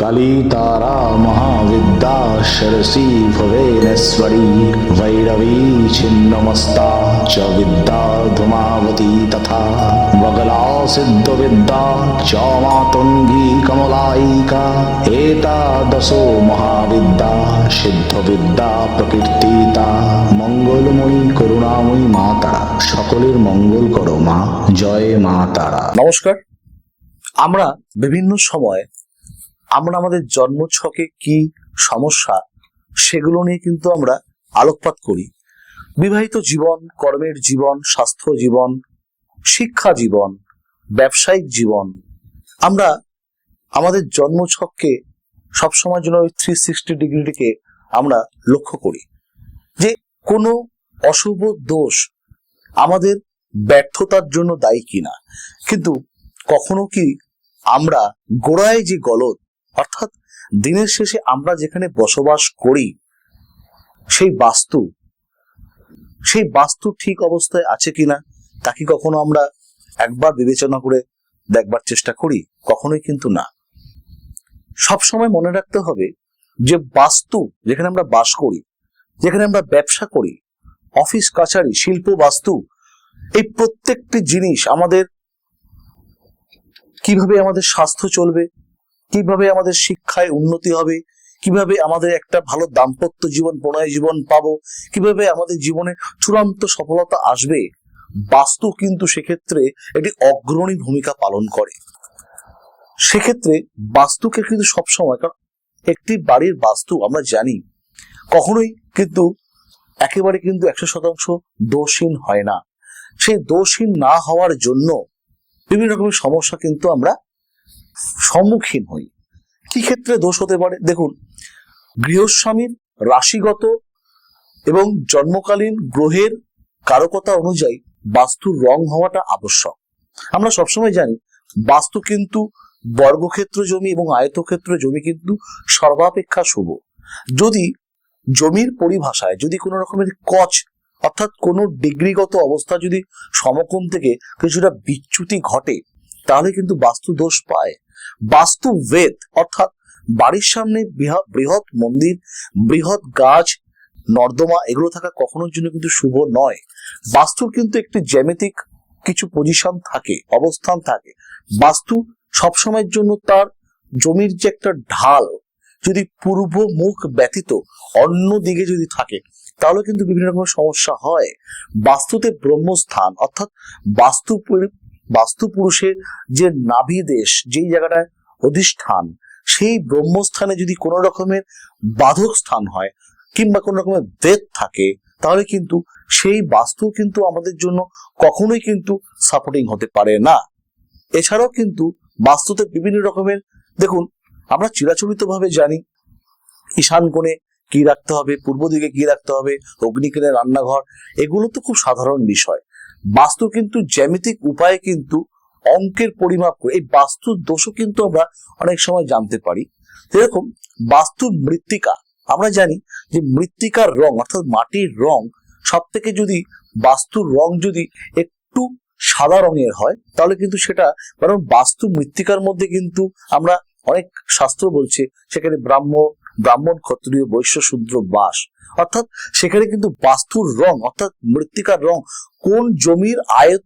কালী তারা মহাবিদ্যা সরসী ভুবনেশ্বরী ভৈরবী ছিন্নমস্তা চ বিদ্যা ধুমাবতী তথা বগলা সিদ্ধবিদ্যা চ মাতঙ্গী কমলায়িকা এতাদশো মহাবিদ্যা সিদ্ধবিদ্যা প্রকীর্তিতা মঙ্গলময়ী করুণাময়ী মা তারা সকলের মঙ্গল করো মা। জয় মা তারা। নমস্কার। আমরা বিভিন্ন সময় আমরা আমাদের জন্মছকে কি সমস্যা সেগুলো নিয়ে কিন্তু আমরা আলোকপাত করি। বিবাহিত জীবন, কর্মের জীবন, স্বাস্থ্য জীবন, শিক্ষা জীবন, ব্যবসায়িক জীবন, আমরা আমাদের জন্মছককে সবসময় জন্য ওই থ্রি সিক্সটি ডিগ্রিটিকে আমরা লক্ষ্য করি যে কোনো অশুভ দোষ আমাদের ব্যর্থতার জন্য দায়ী কিনা। কিন্তু কখনো কি আমরা গোড়ায় যে গলদ অর্থাৎ দিনের শেষে আমরা যেখানে বসবাস করি, সেই বাস্তু সেই বাস্তু ঠিক অবস্থায় আছে কিনা, তা কি কখনো আমরা একবার বিবেচনা করে দেখবার চেষ্টা করি? কখনোই কিন্তু না। সবসময় মনে রাখতে হবে যে বাস্তু, যেখানে আমরা বাস করি, যেখানে আমরা ব্যবসা করি, অফিস, কাছারি, শিল্প, বাস্তু, এই প্রত্যেকটি জিনিস আমাদের, কীভাবে আমাদের স্বাস্থ্য চলবে কীভাবে আমাদের শিক্ষায় উন্নতি হবে? কীভাবে আমাদের একটা ভালো দাম্পত্য জীবন, প্রণয় জীবন পাবো? কীভাবে আমাদের জীবনে চূড়ান্ত সফলতা আসবে? বাস্তু কিন্তু সেক্ষেত্রে একটি অগ্রণী ভূমিকা পালন করে। সেক্ষেত্রে বাস্তুকে কিন্তু সবসময়, কারণ একটি বাড়ির বাস্তু আমরা জানি, কখনোই কিন্তু একেবারে কিন্তু একশো শতাংশ দোষহীন হয় না। সেই দোষহীন না হওয়ার জন্য বিভিন্ন রকমের সমস্যা কিন্তু আমরা সম্মুখীন হই। কি ক্ষেত্রে দোষ হতে পারে? দেখুন, গৃহস্বামীর রাশিগত এবং জন্মকালীন গ্রহের কারকতা অনুযায়ী বাস্তুর রং হওয়াটা আবশ্যক। আমরা সবসময় জানি, বাস্তু কিন্তু বর্গক্ষেত্র জমি এবং আয়তক্ষেত্র জমি কিন্তু সর্বাপেক্ষা শুভ। যদি জমির পরিভাষায় যদি কোনো রকমের কচ, অর্থাৎ কোনো ডিগ্রিগত অবস্থা যদি সমকোণ থেকে কিছুটা বিচ্যুতি ঘটে তাহলে কিন্তু বাস্তু দোষ পায়। বাস্তু বেদ অর্থাৎ বাড়ির সামনে বৃহ- বৃহৎ মন্দির, বৃহৎ গাছ, নর্দমা, এগুলো থাকা কখনোর জন্য কিন্তু শুভ নয়। বাস্তুর কিন্তু একটি জ্যামিতিক কিছু পজিশন থাকে, অবস্থান থাকে। বাস্তু সবসময়ের জন্য তার জমির যে একটা ঢাল, যদি পূর্ব মুখ ব্যতীত অন্য দিকে যদি থাকে, তাহলে কিন্তু বিভিন্ন রকমের সমস্যা হয়। বাস্তুতে ব্রহ্মস্থান, অর্থাৎ বাস্তু বাস্তু পুরুষের যে নাভি দেশ, যেই জায়গাটায় অধিষ্ঠান, সেই ব্রহ্মস্থানে যদি কোনো রকমের বাধক স্থান হয় কিংবা কোনো রকমের ভেদ থাকে, তাহলে কিন্তু সেই বাস্তু কিন্তু আমাদের জন্য কখনোই কিন্তু সাপোর্টিং হতে পারে না। এছাড়াও কিন্তু বাস্তুতে বিভিন্ন রকমের, দেখুন, আমরা চিরাচরিত ভাবে জানি, ঈশান কোণে কি রাখতে হবে, পূর্ব দিকে কি রাখতে হবে অগ্নিকেলে রান্নাঘর, এগুলো তো খুব সাধারণ বিষয়। বাস্তু কিন্তু জ্যামিতিক উপায়ে কিন্তু অঙ্কের পরিমাপ করে, এই বাস্তুর দোষও কিন্তু আমরা অনেক সময় জানতে পারি। যেরকম বাস্তুর মৃত্তিকা, আমরা জানি যে মৃত্তিকার রং, অর্থাৎ মাটির রং সব থেকে যদি বাস্তুর রং যদি একটু সাদা রঙের হয়, তাহলে কিন্তু সেটা বাস্তু মৃত্তিকার মধ্যে কিন্তু আমরা অনেক শাস্ত্র বলছে, সেখানে ব্রাহ্ম ব্রাহ্মণ, ক্ষত্রিয়, বৈশ্য, শূদ্র, বাস। অর্থাৎ সেখানে কিন্তু বাস্তুর রং, অর্থাৎ মৃত্তিকার রং কোন জমির আয়ত,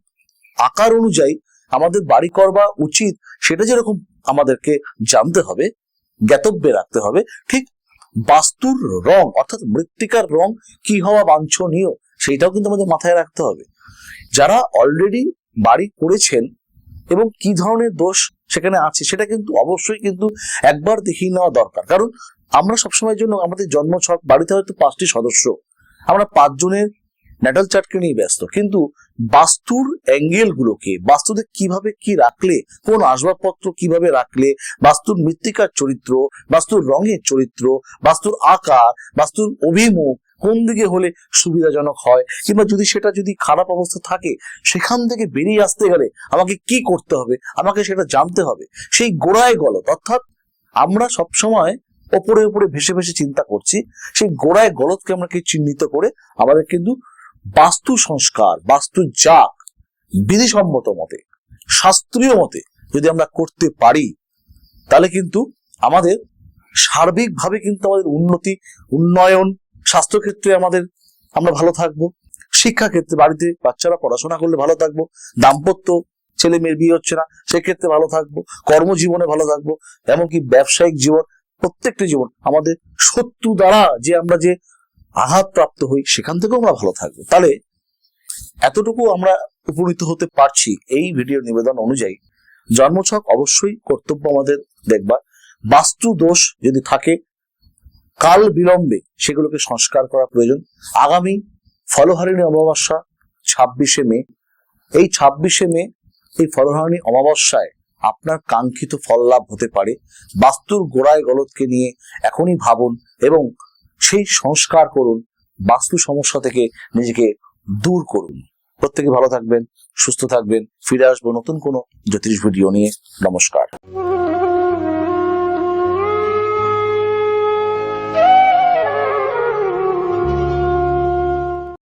আকার অনুযায়ী আমাদের বাড়ি করবা উচিত, সেটা যেরকম আমাদেরকে জানতে হবে, জ্ঞাতব্যে রাখতে হবে, ঠিক বাস্তুর রং, অর্থাৎ মৃত্তিকার রং কি হওয়া বাঞ্ছনীয়, সেইটাও কিন্তু আমাদের মাথায় রাখতে হবে। যারা অলরেডি বাড়ি করেছেন এবং কি ধরনের দোষ সেখানে আছে, সেটা কিন্তু অবশ্যই কিন্তু একবার দেখিয়ে নেওয়া দরকার। কারণ আমরা সবসময়ের জন্য আমাদের জন্মছক বাড়িতে হয়তো পাঁচটি সদস্য। আমরা পাঁচজনের ন্যাটাল চার্টকে নিয়ে ব্যস্ত। কিন্তু বাস্তুর অ্যাঙ্গেল গুলোকে, বাস্তুতে কীভাবে কি রাখলে, কোন আসবাবপত্র কীভাবে রাখলে, বাস্তুর মৃত্তিকার চরিত্র, বাস্তুর রঙের চরিত্র, বাস্তুর আকার, বাস্তুর অভিমুখ কোন দিকে হলে সুবিধাজনক হয়? কিংবা যদি সেটা যদি খারাপ অবস্থা থাকে, সেখান থেকে বেরিয়ে আসতে গেলে আমাকে কি করতে হবে? আমাকে সেটা জানতে হবে। সেই গোড়ায় গলত, অর্থাৎ আমরা সব সময় ওপরে উপরে ভেসে ভেসে চিন্তা করছি, সেই গোড়ায় গলতকে আমরা কি চিহ্নিত করে আমাদের কিন্তু বাস্তু সংস্কার, বাস্তু জাগ বিধিসম্মত মতে, শাস্ত্রীয় মতে যদি আমরা করতে পারি, তাহলে কিন্তু আমাদের সার্বিকভাবে কিন্তু আমাদের উন্নতি, উন্নয়ন, স্বাস্থ্যক্ষেত্রে আমাদের আমরা ভালো থাকব শিক্ষা ক্ষেত্রে বাড়িতে বাচ্চারা পড়াশোনা করলে ভালো থাকব, দাম্পত্য ছেলে মেয়ের বিয়ে হচ্ছে না, সেক্ষেত্রে ভালো থাকব, কর্মজীবনে ভালো থাকব, এমনকি ব্যবসায়িক জীবন প্রত্যেকটি জীবন আমাদের শত্রু দ্বারা যে আমরা যে আঘাত প্রাপ্ত হই, সেখান থেকেও আমরা ভালো থাকব। তাহলে এতটুকু আমরা উপনীত হতে পারছি এই ভিডিও নিবেদন অনুযায়ী। জন্মছক অবশ্যই কর্তব্য আমাদের দেখবা বাস্তু দোষ যদি থাকে, কাল বিলম্বে সেগুলোকে সংস্কার করা প্রয়োজন। আগামী ফলহারিণী অমাবস্যা ছাব্বিশে মে। এই ছাব্বিশে মে, এই ফলহারিণী অমাবস্যায় আপনার কাঙ্ক্ষিত ফল লাভ হতে পারে। বাস্তুর গোড়ায় গলতকে নিয়ে এখনই ভাবুন এবং সেই সংস্কার করুন। বাস্তু সমস্যা থেকে নিজেকে দূর করুন। প্রত্যেকে ভালো থাকবেন, সুস্থ থাকবেন, ফিরে আসব নতুন কোনো জ্যোতিষ ভিডিও নিয়ে। নমস্কার।